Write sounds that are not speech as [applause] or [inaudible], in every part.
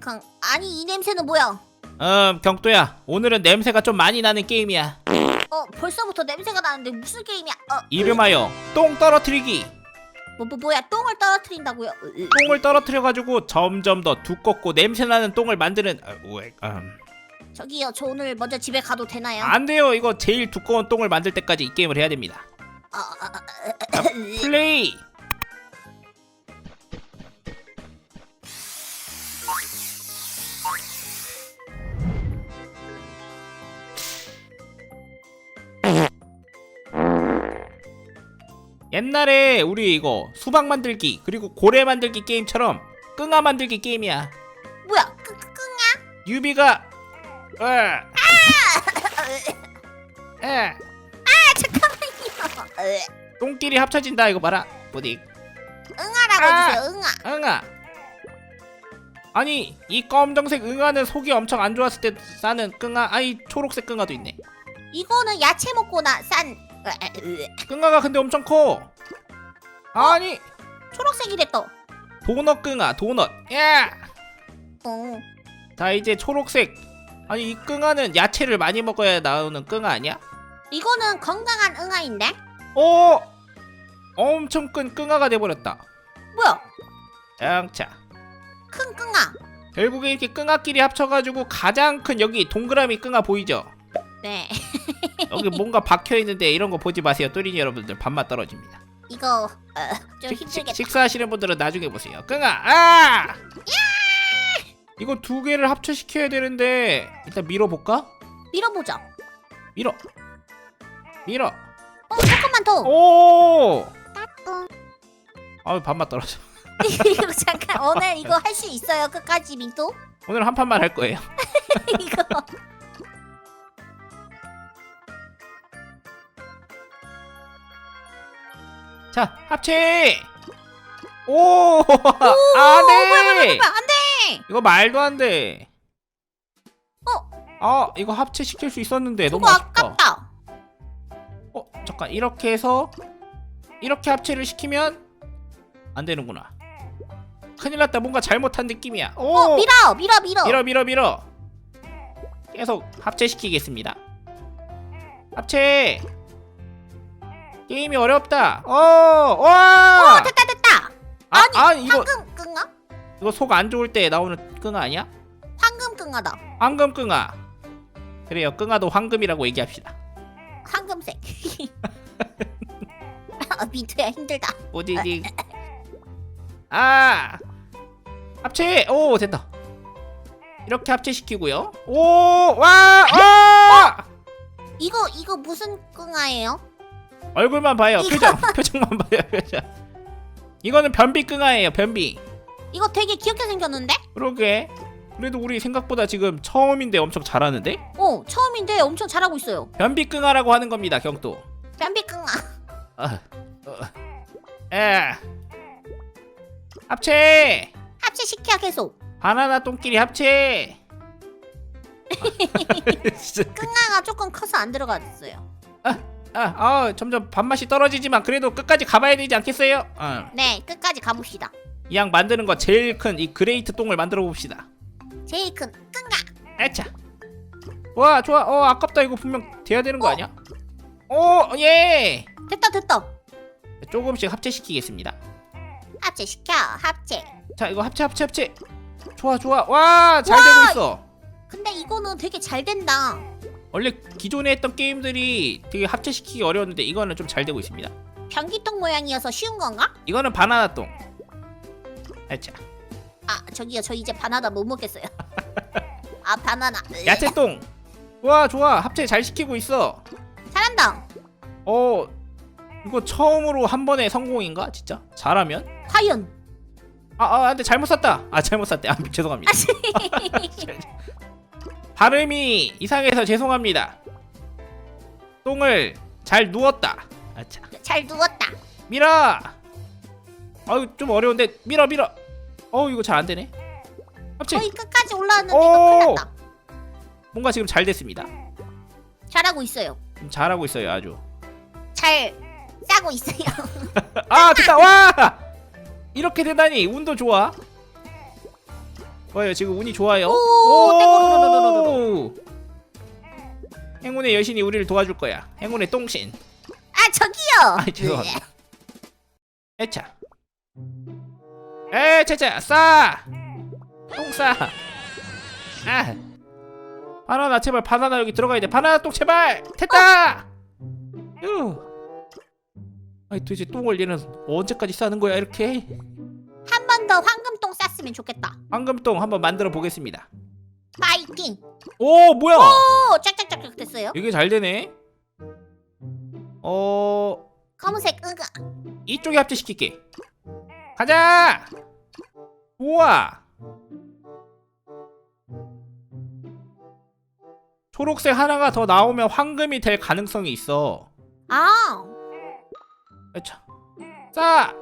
캉캉. 아니 이 냄새는 뭐야? 음 경도야 오늘은 냄새가 좀 많이 나는 게임이야 어 벌써부터 냄새가 나는데 무슨 게임이야? 어 이름하여 똥 떨어뜨리기 뭐, 뭐 뭐야 똥을 떨어뜨린다고요? 으, 으. 똥을 떨어뜨려가지고 점점 더 두껍고 냄새나는 똥을 만드는 아, 우엑, 음. 저기요 저 오늘 먼저 집에 가도 되나요? 안 돼요 이거 제일 두꺼운 똥을 만들 때까지 이 게임을 해야 됩니다 아, 아, 아, 아, 아, 플레이 옛날에 우리 이거 수박 만들기 그리고 고래 만들기 게임처럼 끙아 만들기 게임이야 뭐야? 끄, 끄, 끙아? 유비가 어, 에, [laughs] 아 잠깐만요. 으, [laughs] 똥끼리 합쳐진다 이거 봐라 뿌딕 응아라고 아. 해주세요. 응아. 응아 아니 이 검정색 응아는 속이 엄청 안 좋았을 때 싸는 끙아 아이 초록색 끙아도 있네 이거는 야채 먹거나 싼. 끙아가 근데 엄청 커 아니 초록색이래 또. 도넛 끙아 도넛 야! 어. 자 이제 초록색 아니 이 끙아는 야채를 많이 먹어야 나오는 끙아 아니야? 이거는 건강한 응아인데? 오 엄청 큰 끙아가 돼버렸다 뭐야? 양차 큰 끙아. 결국에 이렇게 끙아끼리 합쳐가지고 가장 큰 여기 동그라미 끙아 보이죠? 네. 여기 뭔가 박혀 있는데 이런 거 보지 마세요. 또린이 여러분들 밥맛 떨어집니다. 이거 어, 좀 식- 힘들겠다. 식, 식사하시는 분들은 나중에 보세요. 끙아, 아! 이거 두 개를 합쳐시켜야 되는데 일단 밀어볼까? 밀어보자. 밀어, 밀어. 어 조금만 더. 오! 아 밥맛 떨어져. 이거 [laughs] 잠깐 오늘 이거 할 수 있어요 끝까지 민도? 오늘 한 판만 할 거예요. [laughs] 이거 자, 합체. 오! [laughs] 안 뭐야 뭐야 돼. 뭐야 안 돼. 이거 말도 안 돼. 어? 아, 이거 합체 시킬 수 있었는데 너무 아쉽다. 아깝다. 어 잠깐 이렇게 해서 이렇게 합체를 시키면 안 되는구나 큰일 났다 뭔가 잘못한 느낌이야 오 어 밀어 밀어 밀어. 밀어 밀어 밀어 계속 합체시키겠습니다 합체 게임이 어렵다 어 와 어 됐다 됐다. 아, 아니, 아 이거 황금 끙아? 이거 속 안 좋을 때 나오는 끙아 아니야? 황금 끙아다. 황금 끙아 그래요 끙아도 황금이라고 얘기합시다 황금색. [laughs] 아, 민트야 힘들다. 오디디 [laughs] 아 합체 오 됐다 이렇게 합체시키고요 오 와 아 이거 이거 무슨 끙아예요? 얼굴만 봐요. 표정 [laughs] 표정만 봐요 표정. 이거는 변비 끙아예요 변비. 이거 되게 귀엽게 생겼는데? 그러게. 그래도 우리 생각보다 지금 처음인데 엄청 잘하는데? 어 처음인데 엄청 잘하고 있어요. 변비 끙아라고 하는 겁니다 경도 변비 끙아. 아, 어, 에. 합체! 합체 시켜 계속. 바나나 똥끼리 합체! [laughs] [laughs] 진짜. 끙아가 조금 커서 안 들어갔어요. 아, 아, 점점 밥맛이 떨어지지만 그래도 끝까지 가봐야 되지 않겠어요? 어. 네 끝까지 가봅시다. 이양 만드는 거 제일 큰 이 그레이트 똥을 만들어 봅시다. 제일 큰 끙아. 아차. 와, 좋아. 어, 아깝다. 이거 분명 돼야 되는 거 아니야? 오, 예. 됐다 됐다. 조금씩 합체시키겠습니다. 합체 시켜 합체. 자, 이거 합체, 합체, 합체. 좋아, 좋아. 와, 잘 와. 되고 있어. 근데 이거는 되게 잘 된다. 원래 기존에 했던 게임들이 되게 합체시키기 어려웠는데 이거는 좀 잘 되고 있습니다. 변기통 모양이어서 쉬운 건가? 이거는 바나나 똥. 아차. 아 저기요 저 이제 바나나 못 먹겠어요. [laughs] 아 바나나. 야채 똥. 와, 좋아. 합체 잘 시키고 있어. 잘한다. 어 이거 처음으로 한 번에 성공인가 진짜 잘하면 과연. 아아 근데 잘못 샀다 아 잘못 샀대 아 죄송합니다 [laughs] [laughs] 발음이 이상해서 죄송합니다. 똥을 잘 누웠다. 아차. 잘 누웠다. 밀어! 아유 좀 어려운데. 밀어 밀어. 어 이거 잘 안 되네. 합체 거의 끝까지 올라왔는데 오. 이거 큰일 났다. 뭔가 지금 잘 됐습니다. 잘하고 있어요. 좀 잘하고 있어요 아주. 잘 싸고 있어요. [laughs] 아 됐다. 와! 이렇게 되다니 운도 좋아 좋아요. 지금 운이 좋아요. 오, 행운의 여신이 우리를 도와줄 거야. 행운의 똥신. 아 저기요. 아 죄송합니다. 에차. 에차차 싸! 똥싸! 아! 바나나 제발 바나나 여기 들어가야 돼. 바나나 똥 제발! 됐다! 휴. 아니 도대체 똥을 얘는 언제까지 싸는 거야 이렇게 더 황금똥 쌌으면 좋겠다. 황금똥 한번 만들어 보겠습니다 파이팅. 오 뭐야 오 짝짝짝짝 됐어요. 이게 잘 되네 어 검은색 응가. 이쪽에 합체시킬게 가자 우와 초록색 하나가 더 나오면 황금이 될 가능성이 있어 아. 에차 싸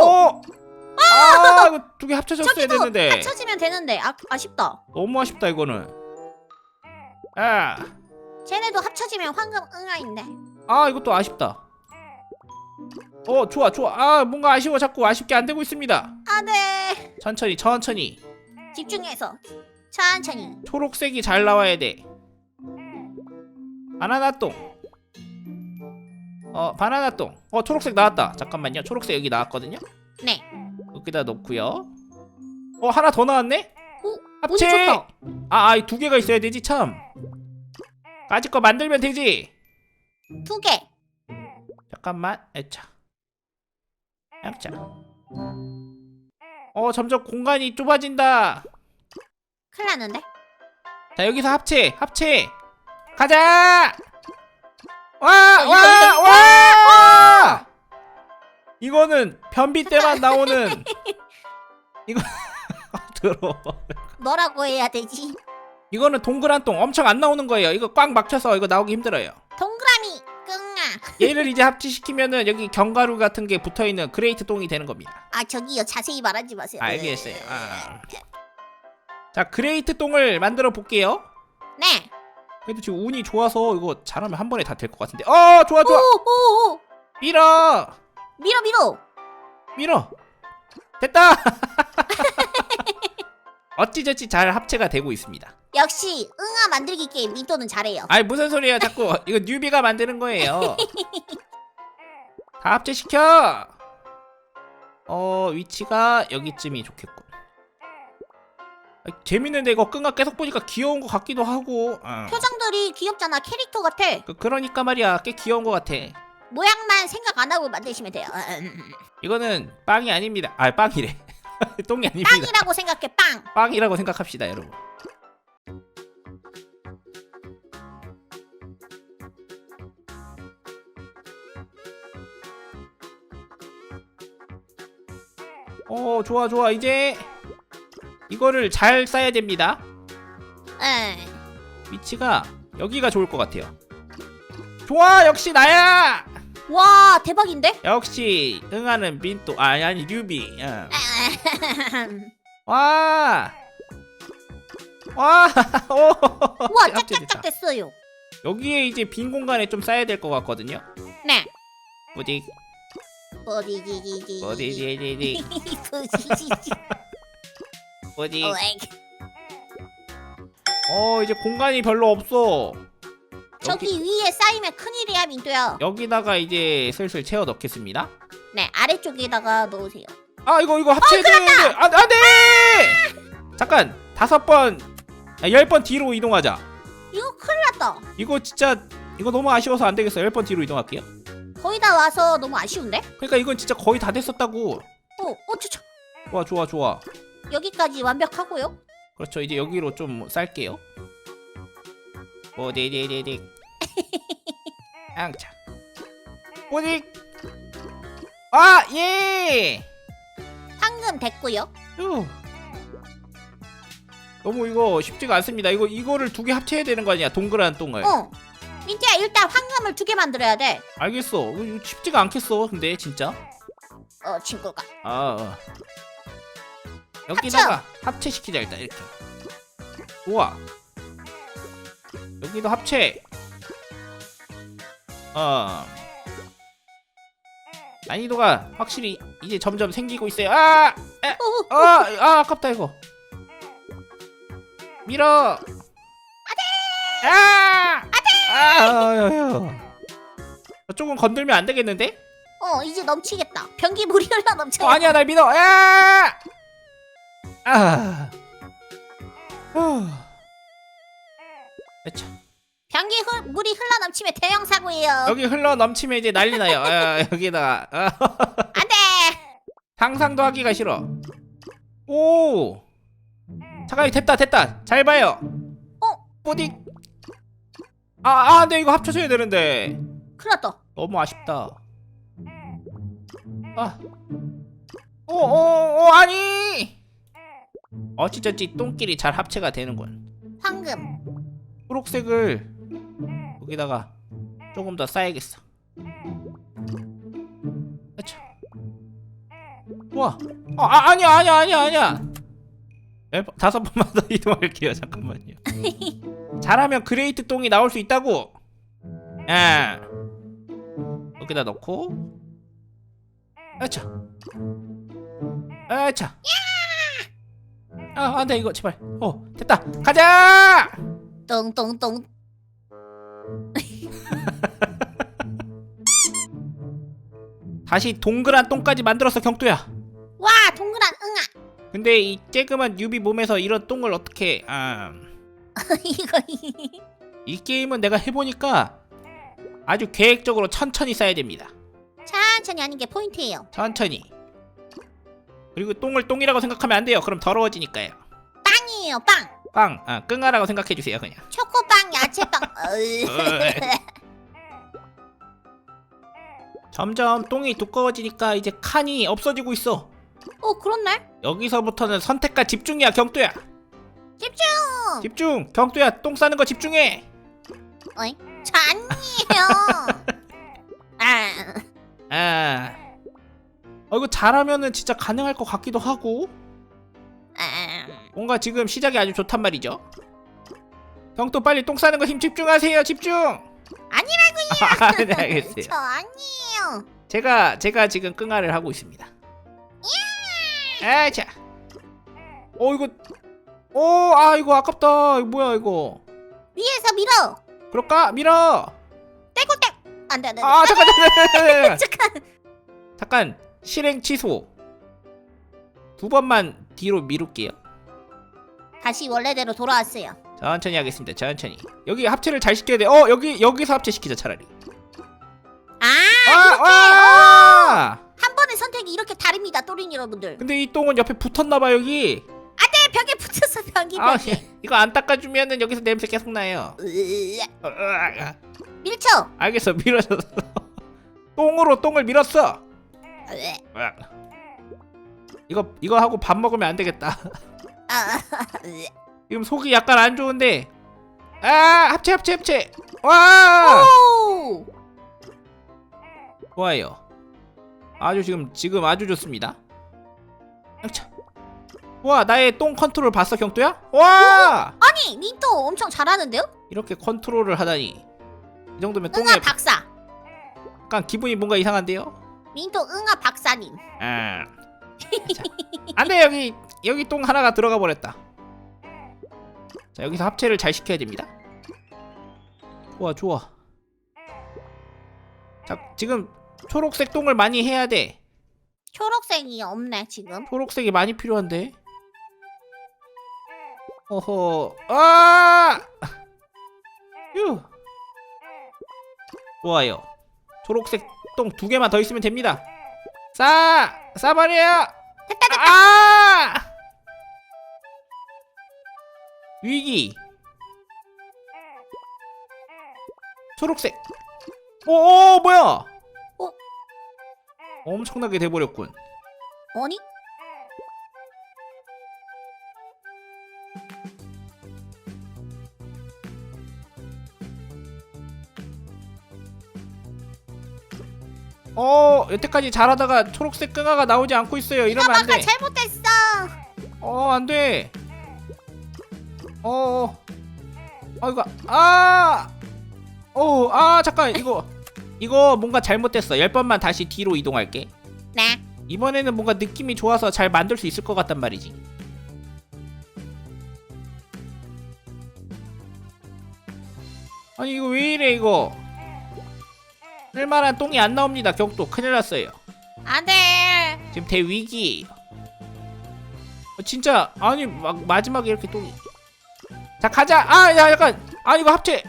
오! 아 이거 두개 합쳐졌어야 저기도 됐는데 합쳐지면 되는데 아, 아쉽다. 너무 아쉽다 이거는 아, 쟤네도 합쳐지면 황금 응아인데. 아 이것도 아쉽다 어 좋아 좋아 아 뭔가 아쉬워 자꾸 아쉽게 안 되고 있습니다 아네. 천천히 천천히 집중해서 천천히. 초록색이 잘 나와야 돼. 바나나 똥. 어 바나나 똥. 어 초록색 나왔다. 잠깐만요. 초록색 여기 나왔거든요. 네. 여기다 놓고요. 어 하나 더 나왔네. 오, 합체. 운이 좋다. 아두 개가 있어야 되지 참. 까짓 거 만들면 되지. 두 개. 잠깐만. 에차. 에차. 어 점점 공간이 좁아진다. 큰일 났는데. 자 여기서 합체 합체 가자 와와 이거, 와 이거는 변비 때만 나오는 [laughs] 이거 [laughs] 들어 뭐라고 해야 되지? 이거는 동그란 똥 엄청 안 나오는 거예요 이거 꽉 막혀서 이거 나오기 힘들어요 동그라미 끙아. 얘를 이제 합치시키면은 여기 견가루 같은 게 붙어 있는 그레이트 똥이 되는 겁니다 아 저기요 자세히 말하지 마세요. 알겠어요 아. 자 그레이트 똥을 만들어 볼게요 네. 그래도 지금 운이 좋아서 이거 잘하면 한 번에 다 될 것 같은데 어 좋아 좋아 오오오. 밀어 밀어 밀어. 밀어 됐다 [laughs] 어찌저찌 잘 합체가 되고 있습니다 역시 응아 만들기 게임 민또는 잘해요. 아이 무슨 소리야 자꾸 이거 뉴비가 만드는 거예요 [laughs] 다 합체시켜 어 위치가 여기쯤이 좋겠군 아, 재밌는데 이거 끈가 계속 보니까 귀여운 것 같기도 하고 어. 표정들이 귀엽잖아. 캐릭터 같아. 그, 그러니까 말이야 꽤 귀여운 것 같아 모양만 생각 안 하고 만드시면 돼요. 음, 이거는 빵이 아닙니다 아 빵이래 [laughs] 똥이 아닙니다 빵이라고 생각해. 빵. 빵이라고 생각합시다 여러분 어 좋아 좋아 이제 이거를 잘 싸야 됩니다 에. 위치가 여기가 좋을 것 같아요 좋아 역시 나야 와 대박인데? 역시 응하는 민또 아니 아니 류비. [laughs] 와. 와. [laughs] 오. 우와 합체됐다. 짝짝짝 됐어요. 여기에 이제 빈 공간에 좀 쌓야 될 것 같거든요. 네. 어디 어디지지지. 어디디디디 부지지지. 어디. 어엑. [laughs] 어 이제 공간이 별로 없어. 저기 여기, 위에 쌓이면 큰일이야 민또야. 여기다가 이제 슬슬 채워 넣겠습니다. 네 아래쪽에다가 넣으세요. 아 이거 이거 합쳐야 되는데 아 안돼. 잠깐 다섯 번, 아, 열번 뒤로 이동하자. 이거 큰일 났다. 이거 진짜 이거 너무 아쉬워서 안 되겠어. 열 번 뒤로 이동할게요. 거의 다 와서 너무 아쉬운데? 그러니까 이건 진짜 거의 다 됐었다고. 어, 어, 저, 저, 좋아 좋아 좋아. 여기까지 완벽하고요. 그렇죠. 이제 여기로 좀 쌀게요. 오디디디디. [laughs] 앙차. 오디. 아 예. 황금 됐고요. 휴. 너무 이거 쉽지가 않습니다. 이거 이거를 두 개 합쳐야 되는 거 아니야? 동그란 똥을. 어. 민트야 일단 황금을 두 개 만들어야 돼. 알겠어. 이거 쉽지가 않겠어. 근데 진짜. 어 친구가. 아. 어. 여기다가 합체 시키자 일단 이렇게. 좋아. 여기도 합체. 어. 난이도가 확실히 이제 점점 생기고 있어요. 아! 아! 에, 어, 아, 아 아깝다 이거. 밀어. 안돼. 아, 안돼. 아, 조금 건들면 안 되겠는데? 어 이제 넘치겠다. 변기 물이 흘러 넘쳐. 어, 아니야 날 믿어. 야! 아. 후. 에차. 변기 흘, 물이 흘러 넘치면 대형 사고예요. 여기 흘러 넘치면 이제 난리 나요. 아, 여기다가 아, 안돼. 상상도 하기가 싫어. 오. 잠깐 됐다 됐다. 잘 봐요. 어 뿌딩. 아, 아, 근데 이거 합쳐져야 되는데. 큰일 났다. 너무 아쉽다. 아. 오, 오, 오, 아니. 어찌저찌 똥끼리 잘 합체가 되는군. 황금. 초록색을 여기다가 조금 더 쌓야겠어. 아차. 와. 어, 아, 아니야, 아니야, 아니야, 아니야. 다섯 번만 더 [laughs] 이동할게요. 잠깐만요. 잘하면 그레이트 똥이 나올 수 있다고. 아. 여기다 넣고. 아차. 아차. 아, 안돼 이거 제발. 어, 됐다. 가자. 똥똥똥. [laughs] 다시 동그란 똥까지 만들었어 경두야. 와 동그란 응아. 근데 이 쬐그만 유비 몸에서 이런 똥을 어떻게? 아, [laughs] 이거 이 게임은 내가 해보니까 아주 계획적으로 천천히 쌓아야 됩니다. 천천히 하는 게 포인트예요. 천천히. 그리고 똥을 똥이라고 생각하면 안 돼요. 그럼 더러워지니까요. 빵이에요 빵. 빵, 아, 끙아라고 생각해 주세요 그냥. 초코빵 야채빵. [laughs] 어이. [laughs] 점점 똥이 두꺼워지니까 이제 칸이 없어지고 있어. 어 그렇네. 여기서부터는 선택과 집중이야 경두야. 집중. 집중. 경두야 똥 싸는 거 집중해. 어이. 저 아니에요. [laughs] 아. 아. 어 이거 잘하면은 진짜 가능할 것 같기도 하고 아. 뭔가 지금 시작이 아주 좋단 말이죠. 경도 빨리 똥 싸는 거 힘 집중하세요. 집중. 아니라고요. [laughs] 아, 네 알겠어요. 저 아니에요. 제가 제가 지금 끙아를 하고 있습니다. 아, 자. 어 이거 오, 아 이거 아깝다. 이거 뭐야 이거? 위에서 밀어. 그럴까? 밀어. 떼고 떼. 안돼 안돼. 아, 잠깐 잠깐. 잠깐. 잠깐. 실행 취소. 두 번만 뒤로 미룰게요. 다시 원래대로 돌아왔어요. 천천히 하겠습니다. 천천히. 여기 합체를 잘 시켜야 돼. 어, 여기 여기서 합체 시키자 차라리. 아, 아, 아! 한 번의 선택이 이렇게 다릅니다, 또린 여러분들. 근데 이 똥은 옆에 붙었나 봐 여기. 네, 벽에 붙였어, 벽이 아, 벽에. [laughs] 이거 안 닦아주면은 여기서 냄새 계속 나요. 으, 어, 아, 밀쳐. 알겠어, 밀어줬어. [laughs] 똥으로 똥을 밀었어. 으, 아. 이거 이거 하고 밥 먹으면 안 되겠다. [laughs] 지금 속이 약간 안 좋은데. 아, 합체 합체 합체. 와! 오! 좋아요. 아주 지금 지금 아주 좋습니다. 자. 와 나의 똥 컨트롤 봤어 경도야? 와 아니, 민또 엄청 잘하는데요? 이렇게 컨트롤을 하다니 이 정도면 똥에 응아 박사. 약간 기분이 뭔가 이상한데요? 민또 응아 박사님. 아. 자. 안돼 여기 여기 똥 하나가 들어가 버렸다. 자 여기서 합체를 잘 시켜야 됩니다. 좋아 좋아. 자 지금 초록색 똥을 많이 해야 돼. 초록색이 없네, 지금. 초록색이 많이 필요한데. 어허. 아! 휴. 좋아요. 초록색 똥 두 개만 더 있으면 됩니다. 싸! 싸버려! 됐다, 됐다. 아! 위기. 초록색. 오, 오 뭐야? 어? 엄청나게 돼버렸군. 아니? 어 여태까지 잘하다가 초록색 끙아가 나오지 않고 있어요 이러면 아까 안돼 잘못했어. 어 안돼 어 어, 이거 아어아 잠깐 이거 이거 뭔가 잘못됐어 열 번만 다시 뒤로 이동할게 네. 이번에는 뭔가 느낌이 좋아서 잘 만들 수 있을 것 같단 말이지. 아니 이거 왜 이래 이거? 쓸만한 똥이 안 나옵니다. 격도 큰일 났어요. 안돼. 지금 대위기. 어, 진짜 아니 막 마지막에 이렇게 똥이. 자 가자. 아 야 약간 아 이거 합체.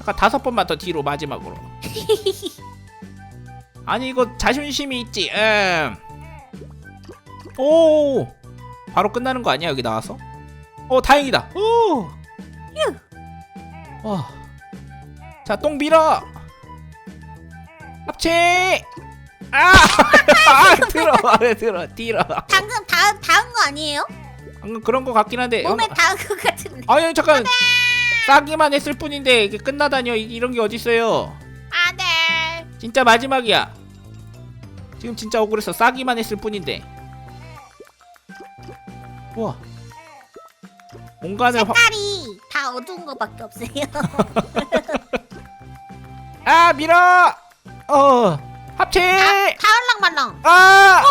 약간 다섯 번만 더 뒤로 마지막으로. [laughs] 아니 이거 자존심이 있지. 음. 오. 바로 끝나는 거 아니야 여기 나와서? 어 다행이다. 오. 와. 자 똥 밀어. 합체. 아! 아 [laughs] 들어 왜 들어 뒤로. 방금 다 닿은 거 아니에요? 방금 그런 거 같긴 한데. 몸에 어, 닿은 거 같은데. 아니 잠깐. 싸기만 했을 뿐인데 이게 끝나다니요 이- 이런 게 어딨어요. 안돼. 진짜 마지막이야. 지금 진짜 억울해서 싸기만 했을 뿐인데. 우와. 공간을 확. 색깔이 다 어두운 거밖에 없어요. [laughs] 아 밀어. 어. 합체. 가을랑 말랑. 아.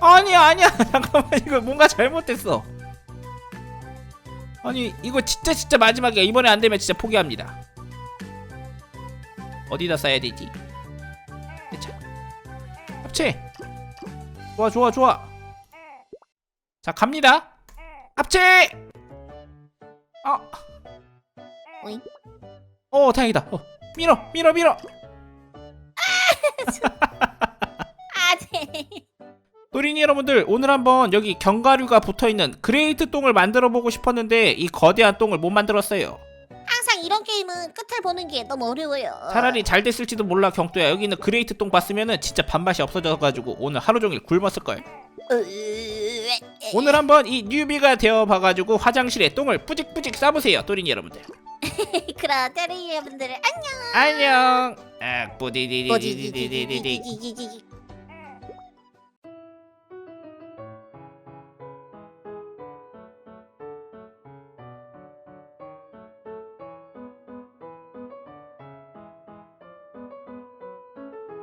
아니야 아니야 [laughs] 잠깐만 이거 뭔가 잘못됐어. 아니 이거 진짜 진짜 마지막이야 이번에 안 되면 진짜 포기합니다. 어디다 써야 되지? 자, 합체. 좋아 좋아 좋아. 자 갑니다. 합체. 아. 오잉? 어 다행이다. 어, 밀어 밀어 밀어. [laughs] 안돼. 또린이 여러분들 오늘 한번 여기 견과류가 붙어있는 그레이트 똥을 만들어 보고 싶었는데 이 거대한 똥을 못 만들었어요 항상 이런 게임은 끝을 보는 게 너무 어려워요. 차라리 잘 됐을지도 몰라 경도야 여기 있는 그레이트 똥 봤으면은 진짜 밥맛이 없어져가지고 오늘 하루 종일 굶었을걸 으... 오늘 한번 이 뉴비가 되어 봐가지고 화장실에 똥을 뿌직뿌직 싸보세요 또린이 여러분들. [laughs] 그럼 때리 여러분들 안녕. 안녕! 아 뿌디디디디디디디디